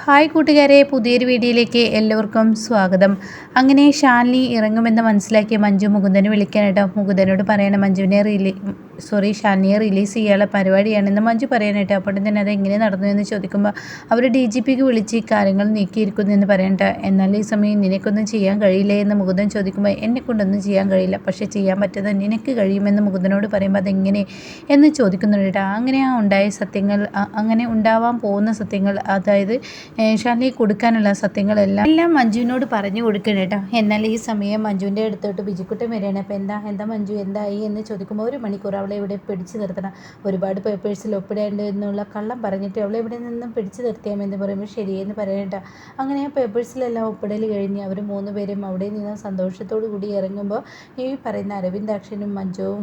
Hi കൂട്ടുകാരെ പുതിയൊരു വീഡിയോയിലേക്ക് എല്ലാവർക്കും സ്വാഗതം. അങ്ങനെ ഷാൻലി ഇറങ്ങുമെന്ന് മനസ്സിലാക്കിയ മഞ്ജു മുകുന്ദനെ വിളിക്കാനായിട്ട് മുകുന്ദനോട് പറയണം മഞ്ജുവിനെ റിലീ സോറി ഷാനിയെ റിലീസ് ചെയ്യാനുള്ള പരിപാടിയാണ്. എന്ന് മഞ്ജു പറയാനായിട്ട് അപ്പോൾ തന്നെ അത് എങ്ങനെ നടന്നു എന്ന് ചോദിക്കുമ്പോൾ അവർ ഡി ജി പിക്ക് വിളിച്ച് കാര്യങ്ങൾ നീക്കിയിരിക്കുന്നു എന്ന് പറയണ്ട എന്നാൽ ഈ സമയം നിനക്കൊന്നും ചെയ്യാൻ കഴിയില്ലേ എന്ന് മുകുന്ദൻ ചോദിക്കുമ്പോൾ എന്നെ കൊണ്ടൊന്നും ചെയ്യാൻ കഴിയില്ല. പക്ഷേ ചെയ്യാൻ പറ്റുന്നത് നിനക്ക് കഴിയുമെന്ന് മുകുന്ദനോട് പറയുമ്പോൾ അതെങ്ങനെ? എന്ന് ചോദിക്കുന്നുണ്ട് അങ്ങനെ ആ ഉണ്ടായ സത്യങ്ങൾ അങ്ങനെ ഉണ്ടാവാൻ പോകുന്ന സത്യങ്ങൾ അതായത് ഷാനി കൊടുക്കാനുള്ള സത്യങ്ങളെല്ലാം എല്ലാം മഞ്ജുവിനോട് പറഞ്ഞു കൊടുക്കണം കേട്ടോ. എന്നാൽ ഈ സമയം മഞ്ജുവിന്റെ അടുത്തോട്ട് ബിജുക്കുട്ടൻ വരികയാണ്. അപ്പോൾ എന്താ എന്താ മഞ്ജു എന്തായി എന്ന് ചോദിക്കുമ്പോൾ ഒരു മണിക്കൂർ അവളെ ഇവിടെ പിടിച്ചു നിർത്തണം. ഒരുപാട് പേപ്പേഴ്സിൽ ഒപ്പിടേണ്ട എന്നുള്ള കള്ളം പറഞ്ഞിട്ട് അവളെ ഇവിടെ നിന്നും പിടിച്ചു നിർത്തിയാമെന്ന് പറയുമ്പോൾ ശരിയെന്ന് പറയണ്ട. അങ്ങനെ ആ പേപ്പേഴ്സിലെല്ലാം ഒപ്പിടൽ കഴിഞ്ഞ് അവർ മൂന്ന് പേരും അവിടെ നിന്ന് സന്തോഷത്തോടു കൂടി ഇറങ്ങുമ്പോൾ ഈ പറയുന്ന അരവിന്ദാക്ഷനും മഞ്ജുവും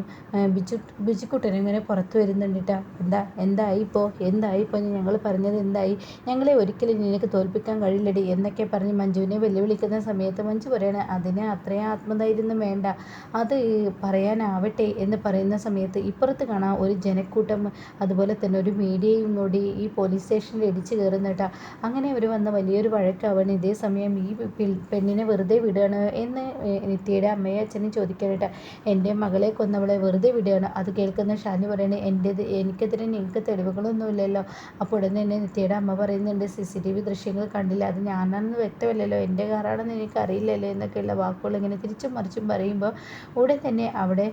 ബിജു ബിജുക്കുട്ടനും ഇങ്ങനെ പുറത്തു വരുന്നുണ്ട് എന്താ എന്തായി ഇപ്പോൾ എന്തായി ഇപ്പോൾ ഞങ്ങൾ പറഞ്ഞത് എന്തായി? ഞങ്ങളെ ഒരിക്കലും നിനക്ക് തോൽപ്പിക്കാൻ കഴിയില്ലടി എന്നൊക്കെ പറഞ്ഞ് മഞ്ജുവിനെ വെല്ലുവിളിക്കുന്ന സമയത്ത് മഞ്ജു പറയണേ അതിന് അത്രയും ആത്മധൈര്യം വേണ്ട. അത് പറയാനാവട്ടെ എന്ന് പറയുന്ന സമയത്ത് ഇപ്പുറത്ത് കാണാം ഒരു ജനക്കൂട്ടം അതുപോലെ തന്നെ ഒരു മീഡിയയും കൂടി ഈ പോലീസ് സ്റ്റേഷനിൽ ഇടിച്ചു കയറുന്നിട്ട അങ്ങനെ അവർ വന്ന വലിയൊരു വഴക്കാവാണ്. ഇതേ സമയം ഈ പെണ്ണിനെ വെറുതെ വിടുകയാണ് എന്ന് നിത്യയുടെ അമ്മയെ അച്ഛനും ചോദിക്കാനായിട്ട് എന്റെ മകളെ കൊന്നവളെ വെറുതെ വിടുകയാണ്. അത് കേൾക്കുന്ന ഷാനി പറയുന്നത് എന്റെ എനിക്കെതിരെ നിങ്ങൾക്ക് തെളിവുകളൊന്നുമില്ലല്ലോ അപ്പോൾ ഉടനെ തന്നെ നിത്യയുടെ അമ്മ പറയുന്നുണ്ട് സി സി ടി വി ദൃശ്യങ്ങൾ കണ്ടില്ല. അത് ഞാനാണെന്ന് വ്യക്തമല്ലല്ലോ. എന്റെ കാറാണെന്ന് എനിക്കറിയില്ലല്ലോ എന്നൊക്കെയുള്ള വാക്കുകൾ ഇങ്ങനെ തിരിച്ചും മറിച്ചും പറയുമ്പോൾ ഉടൻ തന്നെ അവിടെ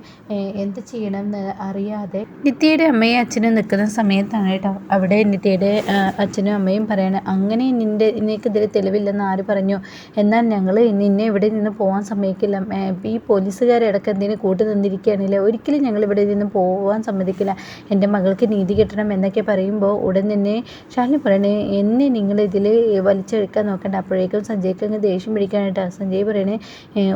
എന്ത് ചെയ്യണം എന്ന് അറിയാതെ നിത്യയുടെ അമ്മയും അച്ഛനും നിൽക്കുന്ന സമയത്താണ് കേട്ടോ അവിടെ നിത്യയുടെ അച്ഛനും അമ്മയും പറയണത് അങ്ങനെ നിന്റെ നിനക്കെതിരെ തെളിവില്ലെന്ന് ആര് പറഞ്ഞു? എന്നാൽ ഞങ്ങൾ നിന്നെ ഇവിടെ നിന്ന് പോകാൻ സമ്മതിക്കില്ല. ഈ പോലീസുകാരടക്കം എന്തിനു കൂട്ടു നിന്നിരിക്കുകയാണെങ്കിൽ ഒരിക്കലും ഞങ്ങൾ ഇവിടെ നിന്ന് പോകാൻ സമ്മതിക്കില്ല. എന്റെ മകൾക്ക് നീതി കിട്ടണം എന്നൊക്കെ പറയുമ്പോൾ ഉടൻ തന്നെ ഷാലിനി പറയണേ എന്നെ നിങ്ങൾ ഇതിൽ വലിച്ചെടുക്കാൻ നോക്കണ്ട. അപ്പോഴേക്കും സഞ്ജയ്ക്ക് അങ്ങ് ദേഷ്യം പിടിക്കാനായിട്ട് സഞ്ജയ് പറയണേ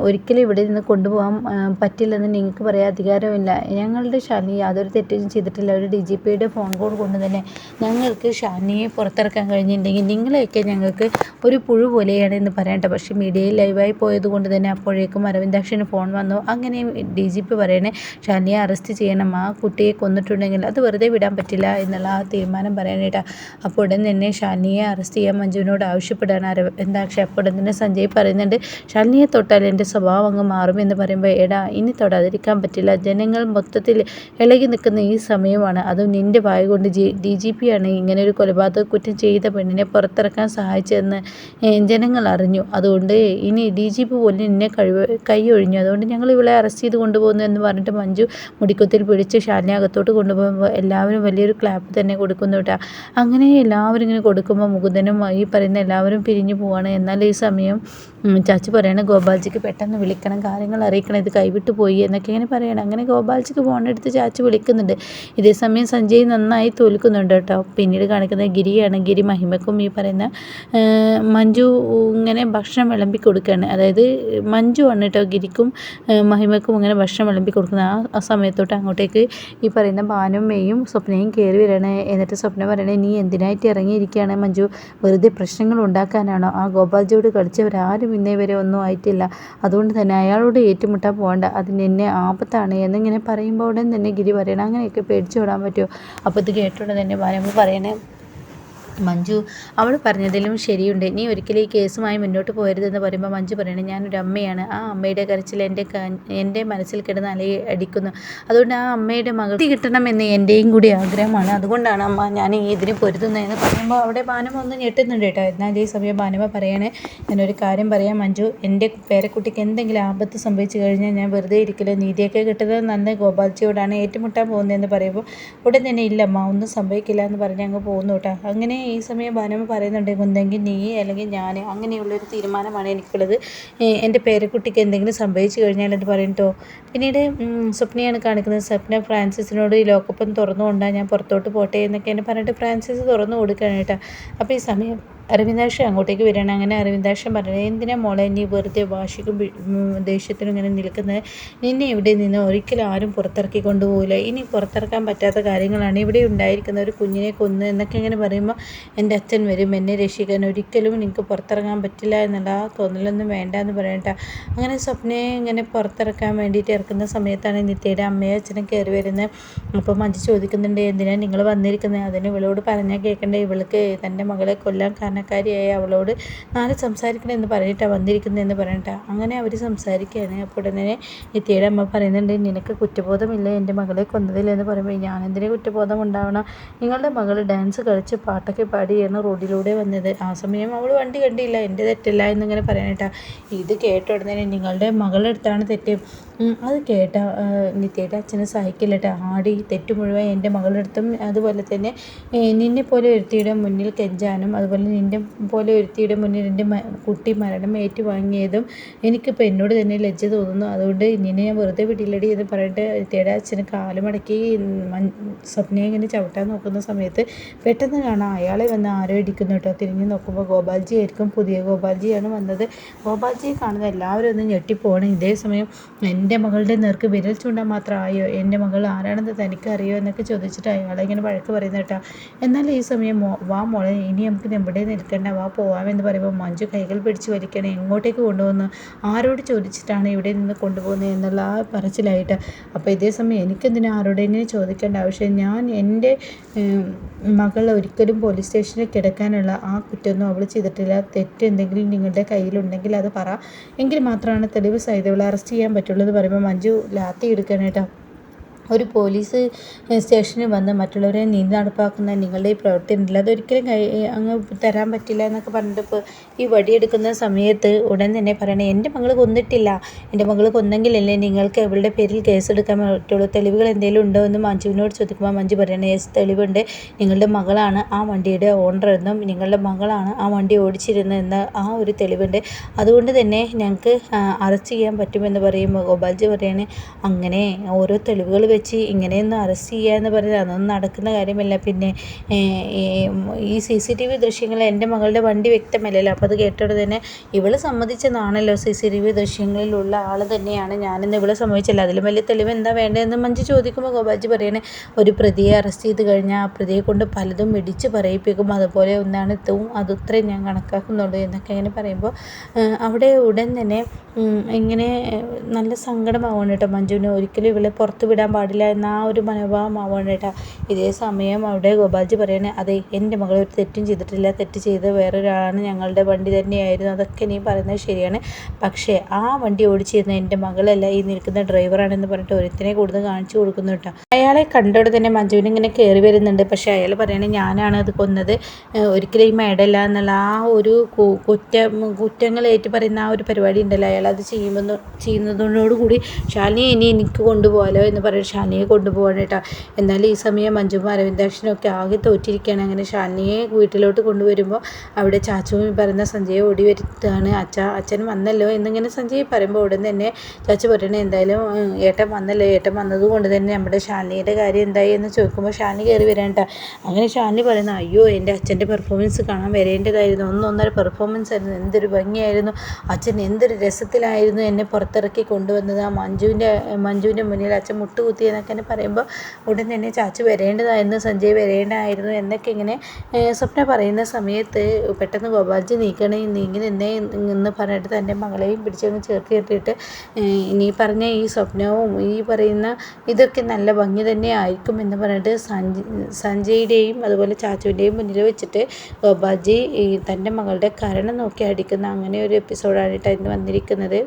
ഒരിക്കലും ഇവിടെ നിന്ന് കൊണ്ടുപോകാൻ പറ്റില്ലെന്ന് നിങ്ങൾക്ക് പറയാൻ അധികാരമില്ല. ഞങ്ങളുടെ ഷാനി യാതൊരു തെറ്റും ചെയ്തിട്ടില്ല. ഒരു ഡി ജി പിയുടെ ഫോൺ കോൾ കൊണ്ട് തന്നെ ഞങ്ങൾക്ക് ഷാനിയെ പുറത്തിറക്കാൻ കഴിഞ്ഞിട്ടുണ്ടെങ്കിൽ നിങ്ങളെയൊക്കെ ഞങ്ങൾക്ക് ഒരു പുഴു പോലെയാണ് എന്ന് പറയട്ടെ പക്ഷേ മീഡിയയിൽ ലൈവായി പോയത് കൊണ്ട് തന്നെ അപ്പോഴേക്കും അരവിന്ദാക്ഷന് ഫോൺ വന്നു. അങ്ങനെ ഡി ജി പി പറയണേ ഷാനിയെ അറസ്റ്റ് ചെയ്യണം. ആ കുട്ടിയെ കൊന്നിട്ടുണ്ടെങ്കിൽ അത് വെറുതെ വിടാൻ പറ്റില്ല എന്നുള്ള ആ തീരുമാനം പറയാനായിട്ടാണ് അപ്പോൾ ഉടൻ തന്നെ ഷാനിയെ അറസ്റ്റ് ചെയ്യാൻ മഞ്ജുവിനോട് ആവശ്യപ്പെടാൻ അരവ് എന്താ അപ്പോൾ തന്നെ സഞ്ജയ് പറയുന്നുണ്ട് ഷാനിയെ തൊട്ടാൽ എന്റെ സ്വഭാവം അങ്ങ് മാറും എന്ന് പറയുമ്പോൾ എടാ ഇനി തൊടാതിരിക്കാൻ പറ്റില്ല. ജനങ്ങൾ മൊത്തത്തിൽ ഇളകി നിൽക്കുന്ന ഈ സമയമാണ്. അതും നിന്റെ വായ കൊണ്ട് ജി ഡി ജി പി ആണ് ഇങ്ങനെ ഒരു കൊലപാതക കുറ്റം ചെയ്ത പെണ്ണിനെ പുറത്തിറക്കാൻ സഹായിച്ചതെന്ന് ജനങ്ങൾ അറിഞ്ഞു. അതുകൊണ്ട് ഇനി ഡി ജി പി പോലും നിന്നെ കഴിവ് കൈ ഒഴിഞ്ഞു. അതുകൊണ്ട് ഞങ്ങൾ ഇവളെ അറസ്റ്റ് ചെയ്ത് കൊണ്ടുപോകുന്നു എന്ന് പറഞ്ഞിട്ട് മഞ്ജു മുടിക്കുത്തിൽ പിടിച്ച് ഷാലിനെ അകത്തോട്ട് കൊണ്ടുപോകുമ്പോൾ എല്ലാവരും വലിയൊരു ക്ലാപ്പ് തന്നെ കൊടുക്കുന്നു കേട്ടോ. അങ്ങനെ എല്ലാവരും ഇങ്ങനെ കൊടുക്കുമ്പോൾ മുകുന്ദനും ഈ പറയുന്ന എല്ലാവരും പിരിഞ്ഞു പോവാണ്. എന്നാൽ ഈ സമയം ചാച്ചി പറയണം ഗോപാൽജിക്ക് പെട്ടെന്ന് വിളിക്കണം കാര്യങ്ങൾ അറിയിക്കണം ഇത് കൈവിട്ടു പോയി എന്നൊക്കെ ഇങ്ങനെ പറയണം. അങ്ങനെ ഗോപാൽജിക്ക് ഫോൺ എടുത്ത് ചാച്ചി വിളിക്കുന്നുണ്ട്. ഇതേ സമയം സഞ്ജയ് നന്നായി തോൽക്കുന്നുണ്ട് കേട്ടോ. പിന്നീട് കാണിക്കുന്നത് ഗിരിയാണ്. ഗിരി മഹിമക്കും ഈ പറയുന്ന മഞ്ജു ഇങ്ങനെ ഭക്ഷണം വിളമ്പി കൊടുക്കുകയാണ് അതായത് മഞ്ജു ആണ് കേട്ടോ ഗിരിക്കും മഹിമക്കും ഇങ്ങനെ ഭക്ഷണം വിളമ്പി കൊടുക്കുന്നത്. ആ സമയത്തോട്ട് അങ്ങോട്ടേക്ക് ഈ പറയുന്ന ബാനും മെയ്യും സ്വപ്നയും കയറി വരണേ. എന്നിട്ട് സ്വപ്ന പറയണേ നീ എന്തിനായിട്ട് ഇറങ്ങിയിരിക്കുകയാണ് മഞ്ജു? വെറുതെ പ്രശ്നങ്ങൾ ഉണ്ടാക്കാനാണോ? ആ ഗോപാൽജിയോട് കളിച്ചവരാരും ഇന്നേ വരെ ഒന്നും ആയിട്ടില്ല. അതുകൊണ്ട് തന്നെ അയാളോട് ഏറ്റുമുട്ടാൻ പോകണ്ട. അതിന് എന്നെ ആപത്താണ് എന്നിങ്ങനെ പറയുമ്പോൾ ഉടൻ തന്നെ ഗിരി പറയണം. അങ്ങനെയൊക്കെ പേടിച്ചു വിടാൻ പറ്റുമോ? അപ്പോൾ ഇത് കേട്ടോണ്ട് തന്നെ പറയുമ്പോൾ പറയണേ. മഞ്ജു അവൾ പറഞ്ഞതിലും ശരിയുണ്ട്. നീ ഒരിക്കലും ഈ കേസുമായി മുന്നോട്ട് പോകരുതെന്ന് പറയുമ്പോൾ മഞ്ജു പറയണേ ഞാനൊരു അമ്മയാണ് ആ അമ്മയുടെ കരച്ചിൽ എന്റെ എന്റെ മനസ്സിൽ കിടന്ന് അലയെ അടിക്കുന്നു അതുകൊണ്ട് ആ അമ്മയുടെ മകൾ കിട്ടണമെന്ന് എന്റെയും കൂടി ആഗ്രഹമാണ്. അതുകൊണ്ടാണ് അമ്മ ഞാൻ ഇതിന് പൊരുതുന്നതെന്ന് പറയുമ്പോൾ അവിടെ ബാനമ ഒന്ന് ഞെട്ടുന്നുണ്ട് കേട്ടോ. എന്നാൽ ഈ സമയം ബാനമ പറയണേ ഞാനൊരു കാര്യം പറയാം മഞ്ജു. എന്റെ പേരക്കുട്ടിക്ക് എന്തെങ്കിലും ആപത്ത് സംഭവിച്ചു കഴിഞ്ഞാൽ ഞാൻ വെറുതെ ഇരിക്കില്ല? നീതിയൊക്കെ കിട്ടുന്നത് നന്ന് ഗോപാൽജിയോടാണ് ഏറ്റുമുട്ടാൻ പോകുന്നതെന്ന് പറയുമ്പോൾ ഉടൻ തന്നെ ഇല്ലമ്മ ഒന്നും സംഭവിക്കില്ല എന്ന് പറഞ്ഞ് അങ്ങ് പോകുന്നു കേട്ടോ. അങ്ങനെ ഈ സമയം ഭാനമ്മ പറയുന്നുണ്ട് ഒന്നെങ്കിൽ നീ അല്ലെങ്കിൽ ഞാൻ അങ്ങനെയുള്ളൊരു തീരുമാനമാണ് എനിക്കുള്ളത്. എന്റെ പേരക്കുട്ടിക്ക് എന്തെങ്കിലും സംഭവിച്ചു കഴിഞ്ഞാൽ എന്ന് പറയട്ടോ പിന്നീട് സ്വപ്നയാണ് കാണിക്കുന്നത്. സ്വപ്ന ഫ്രാൻസിസിനോട് ഈ ലോക്കപ്പം തുറന്നു കൊണ്ടാണ് ഞാൻ പുറത്തോട്ട് പോട്ടെ എന്നൊക്കെ പറഞ്ഞിട്ട് ഫ്രാൻസിസ് തുറന്നു കൊടുക്കുകയാണ് കേട്ടോ. അപ്പോൾ ഈ സമയം അരവിന്ദാക്ഷൻ അങ്ങോട്ടേക്ക് വരികയാണ്. അങ്ങനെ അരവിന്ദാക്ഷൻ പറഞ്ഞു എന്തിനാ മോളെ നീ വെറുതെ വാശിക്കും ദേഷ്യത്തിനും ഇങ്ങനെ നിൽക്കുന്നത്? നിന്നെ ഇവിടെ നിന്ന് ഒരിക്കലും ആരും പുറത്തിറക്കി കൊണ്ടുപോകില്ല. ഇനി പുറത്തിറക്കാൻ പറ്റാത്ത കാര്യങ്ങളാണ് ഇവിടെ ഉണ്ടായിരിക്കുന്ന ഒരു കുഞ്ഞിനെ കൊന്ന് എന്നൊക്കെ ഇങ്ങനെ പറയുമ്പോൾ എന്റെ അച്ഛൻ വരും. എന്നെ രക്ഷിക്കാൻ ഒരിക്കലും നിനക്ക് പുറത്തിറങ്ങാൻ പറ്റില്ല എന്നുള്ള ആ തോന്നലൊന്നും വേണ്ട എന്ന് പറയണ്ട അങ്ങനെ സ്വപ്നയെ ഇങ്ങനെ പുറത്തിറക്കാൻ വേണ്ടിയിട്ട് ഇറക്കുന്ന സമയത്താണ് നിത്യയുടെ അമ്മയെ അച്ഛനും കയറി വരുന്നത്. അപ്പോൾ മഞ്ജു ചോദിക്കുന്നുണ്ട് എന്തിനാണ് നിങ്ങൾ വന്നിരിക്കുന്നത്? അതിന് ഇവളോട് പറഞ്ഞാൽ കേൾക്കണ്ടേ. ഇവൾക്ക് തന്റെ മകളെ കൊല്ലാൻ കാരണം സാധാരണക്കാരിയായ അവളോട് നാളെ സംസാരിക്കണമെന്ന് പറഞ്ഞിട്ടാണ് വന്നിരിക്കുന്നതെന്ന് പറഞ്ഞിട്ടാ. അങ്ങനെ അവർ സംസാരിക്കുകയാണ്. അപ്പോൾ ഉടനെ നിത്യയുടെ അമ്മ പറയുന്നുണ്ട് നിനക്ക് കുറ്റബോധമില്ല എന്റെ മകളെ കൊന്നതില്ലെന്ന് പറയുമ്പോൾ ഞാനെന്തിനെ കുറ്റബോധം ഉണ്ടാവണം? നിങ്ങളുടെ മകൾ ഡാൻസ് കളിച്ച് പാട്ടൊക്കെ പാടിയാണ് റോഡിലൂടെ വന്നത്. ആ സമയം അവൾ വണ്ടി കണ്ടില്ല എന്റെ തെറ്റല്ല എന്നിങ്ങനെ പറയാനായിട്ടാണ് ഇത് കേട്ട ഉടനെ നിങ്ങളുടെ മകളെടുത്താണ് തെറ്റ്. അത് കേട്ട നിത്യയുടെ അച്ഛനെ കേട്ടോ ആടി തെറ്റു മുഴുവൻ എന്റെ മകളെടുത്തും അതുപോലെ തന്നെ നിന്നെ പോലെ ഒരുത്തിയുടെ മുന്നിൽ കെഞ്ചാനും അതുപോലെ നിന്റെ പോലെ ഒരുത്തിയുടെ മുന്നിൽ എന്റെ കുട്ടി മരണം ഏറ്റുവാങ്ങിയതും എനിക്കിപ്പോൾ എന്നോട് തന്നെ ലജ്ജ തോന്നുന്നു. അതുകൊണ്ട് നിന്നെ ഞാൻ വെറുതെ വിടില്ലടി എന്ന് പറഞ്ഞിട്ട് നിത്യയുടെ അച്ഛന് കാലുമടക്കി സ്വപ്നയെ ഇങ്ങനെ ചവിട്ടാൻ നോക്കുന്ന സമയത്ത് പെട്ടെന്ന് കാണാം അയാളെ വന്ന് ആരോ ഇടിക്കുന്നു കേട്ടോ. തിരിഞ്ഞ് നോക്കുമ്പോൾ ഗോപാൽജി ആയിരിക്കും. പുതിയ ഗോപാൽജിയാണ് വന്നത്. ഗോപാൽജിയെ കാണുന്ന എല്ലാവരും ഒന്ന് ഞെട്ടിപ്പോകണം ഇതേ സമയം എന്റെ മകളുടെ നേർക്ക് വിരൽ ചൂണ്ടാൻ മാത്രമായോ? എന്റെ മകൾ ആരാണെന്ന് തനിക്ക് അറിയോ എന്നൊക്കെ ചോദിച്ചിട്ട് അയാളെ ഇങ്ങനെ വഴക്ക് പറയുന്ന കേട്ടോ. എന്നാൽ ഈ സമയം വാ മോളെ ഇനി നമുക്ക് നമ്മുടെ നിൽക്കണ്ട. വാ പോവാമെന്ന് പറയുമ്പോൾ മഞ്ജു കൈകൾ പിടിച്ച് വലിക്കണം. എങ്ങോട്ടേക്ക് കൊണ്ടുപോകുന്നു? ആരോട് ചോദിച്ചിട്ടാണ് ഇവിടെ നിന്ന് കൊണ്ടുപോകുന്നത് എന്നുള്ള ആ പറച്ചിലായിട്ട്. അപ്പോൾ ഇതേ സമയം എനിക്കെന്തിനാ ആരോടെങ്കിലും ചോദിക്കേണ്ട ആവശ്യം? ഞാൻ എന്റെ മകൾ ഒരിക്കലും പോലീസ് സ്റ്റേഷനിൽ കിടക്കാനുള്ള ആ കുറ്റമൊന്നും അവൾ ചെയ്തിട്ടില്ല. തെറ്റ് എന്തെങ്കിലും നിങ്ങളുടെ കയ്യിലുണ്ടെങ്കിൽ അത് പറ. എങ്കിൽ മാത്രമാണ് തെളിവ് സഹിതവളെ അറസ്റ്റ് ചെയ്യാൻ പറ്റുള്ളൂ പറയുമ്പോൾ മഞ്ജു ലാത്തി എടുക്കാനായിട്ടാണ് ഒരു പോലീസ് സ്റ്റേഷനിൽ വന്ന് മറ്റുള്ളവരെ നീതി നടപ്പാക്കുന്ന നിങ്ങളുടെ ഈ പ്രവൃത്തി ഉണ്ടല്ലോ. അതൊരിക്കലും അങ്ങ് തരാൻ പറ്റില്ല എന്നൊക്കെ പറഞ്ഞിട്ട് ഈ വടിയെടുക്കുന്ന സമയത്ത് ഉടൻ തന്നെ പറയണേ എന്റെ മകൾ കൊന്നിട്ടില്ല. എന്റെ മകൾ കൊന്നെങ്കിലല്ലേ നിങ്ങൾക്ക് അവളുടെ പേരിൽ കേസെടുക്കാൻ പറ്റുള്ളൂ. തെളിവുകൾ എന്തെങ്കിലും ഉണ്ടോ എന്ന് മഞ്ജുവിനോട് ചോദിക്കുമ്പോൾ മഞ്ജു പറയണേ യെസ് തെളിവുണ്ട്. നിങ്ങളുടെ മകളാണ് ആ വണ്ടിയുടെ ഓണർ എന്നും നിങ്ങളുടെ മകളാണ് ആ വണ്ടി ഓടിച്ചിരുന്നതെന്ന ആ ഒരു തെളിവുണ്ട്. അതുകൊണ്ട് തന്നെ ഞങ്ങൾക്ക് അറസ്റ്റ് ചെയ്യാൻ പറ്റുമെന്ന് പറയുമ്പോൾ ഗോപാൽജി പറയണേ അങ്ങനെ ഓരോ തെളിവുകൾ ഇങ്ങനെയൊന്നും അറസ്റ്റ് ചെയ്യുക എന്ന് പറഞ്ഞത് അതൊന്നും നടക്കുന്ന കാര്യമല്ല. പിന്നെ ഈ സി സി ടി വി ദൃശ്യങ്ങൾ എന്റെ മകളുടെ വണ്ടി വ്യക്തമല്ലല്ലോ. അപ്പോൾ അത് കേട്ടോടെ തന്നെ ഇവൾ സമ്മതിച്ചതാണല്ലോ സി സി ടി വി ദൃശ്യങ്ങളിലുള്ള ആൾ തന്നെയാണ് ഞാനിന്ന് ഇവളെ സമ്മതിച്ചല്ലോ. അതിലും വലിയ തെളിവ് എന്താ വേണ്ടതെന്ന് മഞ്ജു ചോദിക്കുമ്പോൾ ഗോപാജി പറയണേ ഒരു പ്രതിയെ അറസ്റ്റ് ചെയ്ത് കഴിഞ്ഞാൽ ആ പ്രതിയെ കൊണ്ട് പലതും ഇടിച്ച് പറയിപ്പിക്കും. അതുപോലെ ഒന്നാണ് ഇത്തവും അതത്രയും ഞാൻ കണക്കാക്കുന്നുള്ളൂ എന്നൊക്കെ ഇങ്ങനെ പറയുമ്പോൾ അവിടെ ഉടൻ തന്നെ ഇങ്ങനെ നല്ല സങ്കടമാവുകയാണ് കേട്ടോ മഞ്ജുവിന്. ഒരിക്കലും ഇവളെ പുറത്ത് വിടാൻ പാടില്ല എന്ന ആ ഒരു മനോഭാവം കേട്ടോ ഇതേ സമയം അവിടെ ഗോപാൽജി പറയണേ അതെ എന്റെ മകൾ ഒരു തെറ്റും ചെയ്തിട്ടില്ല. തെറ്റ് ചെയ്ത് വേറൊരാളാണ് ഞങ്ങളുടെ വണ്ടി തന്നെയായിരുന്നു. അതൊക്കെ നീ പറയുന്നത് ശരിയാണ്. പക്ഷേ ആ വണ്ടി ഓടിച്ചിരുന്ന എന്റെ മകളല്ല ഈ നിൽക്കുന്ന ഡ്രൈവറാണെന്ന് പറഞ്ഞിട്ട് ഒരുത്തിനെ കൂടുതൽ കാണിച്ചു കൊടുക്കുന്നു കേട്ടോ. അയാളെ കണ്ടോടെ തന്നെ മഞ്ജുവിന് ഇങ്ങനെ കയറി വരുന്നുണ്ട്. പക്ഷേ അയാൾ പറയണേ ഞാനാണ് അത് കൊന്നത്. ഒരിക്കലും ഈ മേടല്ല എന്നുള്ള ആ ഒരു കുറ്റം കുറ്റങ്ങൾ ഏറ്റു പറയുന്ന ആ ഒരു പരിപാടി ഉണ്ടല്ലോ. അയാൾ അത് ചെയ്യുമ്പോൾ ചെയ്യുന്നതോടുകൂടി ശാലിനി ഇനി എനിക്ക് കൊണ്ടുപോകാലോ എന്ന് പറയും ഷാനിയെ കൊണ്ടുപോകണം കേട്ടോ എന്നാൽ ഈ സമയം മഞ്ജുവും അരവിന്ദാക്ഷനൊക്കെ ആകെ തോറ്റിരിക്കുകയാണ്. അങ്ങനെ ഷാനിയെ വീട്ടിലോട്ട് കൊണ്ടുവരുമ്പോൾ അവിടെ ചാച്ചുവും പറയുന്ന സഞ്ജയ് ഓടി വരുത്താണ്. അച്ഛ അച്ഛൻ വന്നല്ലോ എന്നിങ്ങനെ സഞ്ജയ് പറയുമ്പോൾ ഉടൻ തന്നെ ചാച്ചു പറയണേ എന്തായാലും ഏട്ടൻ വന്നല്ലോ ഏട്ടൻ വന്നതുകൊണ്ട് തന്നെ നമ്മുടെ ഷാനിയുടെ കാര്യം എന്തായി? എന്ന് ചോദിക്കുമ്പോൾ ഷാനി കയറി വരാൻ അങ്ങനെ ഷാനി പറയുന്ന അയ്യോ എന്റെ അച്ഛന്റെ പെർഫോമൻസ് കാണാൻ വരേണ്ടതായിരുന്നു. ഒന്നൊന്നര പെർഫോമൻസ് ആയിരുന്നു. എന്തൊരു ഭംഗിയായിരുന്നു. അച്ഛൻ എന്തൊരു രസത്തിലായിരുന്നു എന്നെ പുറത്തിറക്കി കൊണ്ടുവന്നത്. ആ മഞ്ജുവിന്റെ മഞ്ജുവിന്റെ മുന്നിൽ അച്ഛൻ മുട്ടുകുത്തി എന്നൊക്കെ പറയുമ്പോൾ ഉടൻ തന്നെ ചാച്ചു വരേണ്ടതായിരുന്നു സഞ്ജയ് വരേണ്ടതായിരുന്നു എന്നൊക്കെ ഇങ്ങനെ സ്വപ്ന പറയുന്ന സമയത്ത് പെട്ടെന്ന് ഗോപാൽജി നീക്കണേ നീങ്ങി നിന്നേ എന്ന് പറഞ്ഞിട്ട് തന്റെ മകളെയും പിടിച്ചങ്ങ് ചേർത്ത് കെട്ടിയിട്ട് ഇനി പറഞ്ഞ ഈ സ്വപ്നവും ഈ പറയുന്ന ഇതൊക്കെ നല്ല ഭംഗി തന്നെ ആയിരിക്കും എന്ന് പറഞ്ഞിട്ട് സഞ്ജയ് സഞ്ജയുടെയും അതുപോലെ ചാച്ചുവിന്റെയും മുന്നിൽ വെച്ചിട്ട് ഗോപാൽജി തന്റെ മകളുടെ കരണം നോക്കി അടിക്കുന്ന അങ്ങനെ ഒരു എപ്പിസോഡാണ് കേട്ടോ ഇന്ന് വന്നിരിക്കുന്നത്.